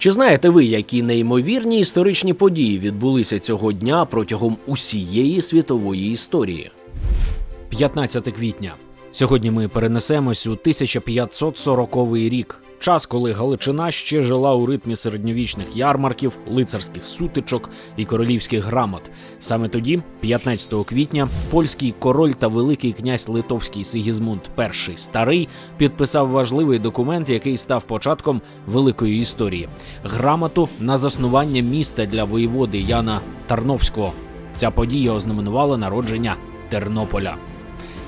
Чи знаєте ви, які неймовірні історичні події відбулися цього дня протягом усієї світової історії? 15 квітня. Сьогодні ми перенесемось у 1540 рік, час, коли Галичина ще жила у ритмі середньовічних ярмарків, лицарських сутичок і королівських грамот. Саме тоді, 15 квітня, польський король та великий князь Литовський Сигізмунд І старий підписав важливий документ, який став початком великої історії грамоту на заснування міста для воєводи Яна Тарновського. Ця подія ознаменувала народження Тернополя.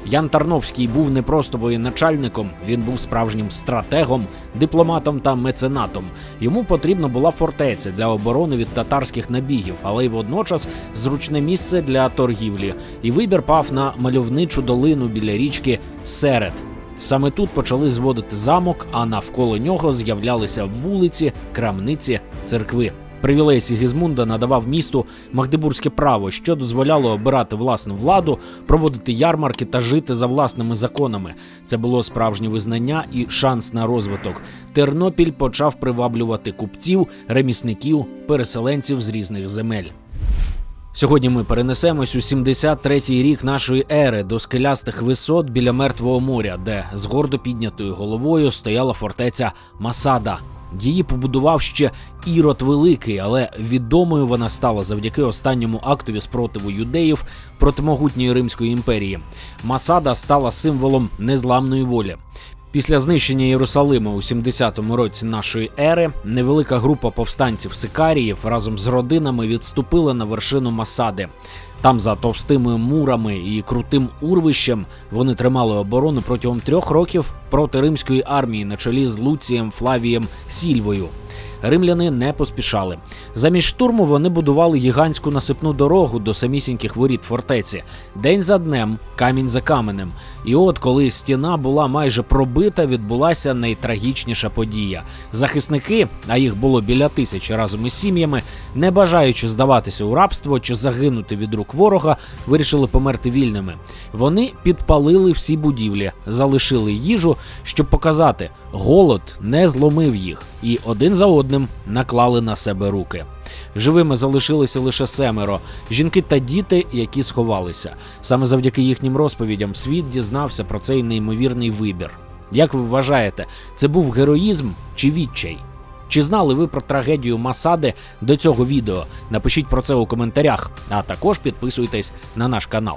Ян Тарновський був не просто воєначальником, він був справжнім стратегом, дипломатом та меценатом. Йому потрібна була фортеця для оборони від татарських набігів, але й водночас зручне місце для торгівлі. І вибір пав на мальовничу долину біля річки Серед. Саме тут почали зводити замок, а навколо нього з'являлися вулиці, крамниці, церкви. Привілей Сігізмунда надавав місту магдебурзьке право, що дозволяло обирати власну владу, проводити ярмарки та жити за власними законами. Це було справжнє визнання і шанс на розвиток. Тернопіль почав приваблювати купців, ремісників, переселенців з різних земель. Сьогодні ми перенесемось у 73-й рік нашої ери до скелястих висот біля Мертвого моря, де з гордо піднятою головою стояла фортеця Масада. Її побудував ще Ірод Великий, але відомою вона стала завдяки останньому актові спротиву юдеїв проти могутньої Римської імперії. Масада стала символом незламної волі. Після знищення Єрусалима у 70-му році нашої ери невелика група повстанців сикаріїв разом з родинами відступила на вершину Масади. Там, за товстими мурами і крутим урвищем, вони тримали оборону протягом трьох років проти римської армії на чолі з Луцієм Флавієм Сільвою. Римляни не поспішали. Замість штурму вони будували гігантську насипну дорогу до самісіньких воріт фортеці, день за днем, камінь за каменем. І от, коли стіна була майже пробита, відбулася найтрагічніша подія. Захисники, а їх було біля тисячі разом із сім'ями, не бажаючи здаватися у рабство чи загинути від рук ворога, вирішили померти вільними. Вони підпалили всі будівлі, залишили їжу, щоб показати, голод не зломив їх, і один за одним наклали на себе руки. Живими залишилися лише семеро жінки та діти, які сховалися. Саме завдяки їхнім розповідям світ дізнався про цей неймовірний вибір. Як ви вважаєте, це був героїзм чи відчай? Чи знали ви про трагедію Масади до цього відео? Напишіть про це у коментарях, а також підписуйтесь на наш канал.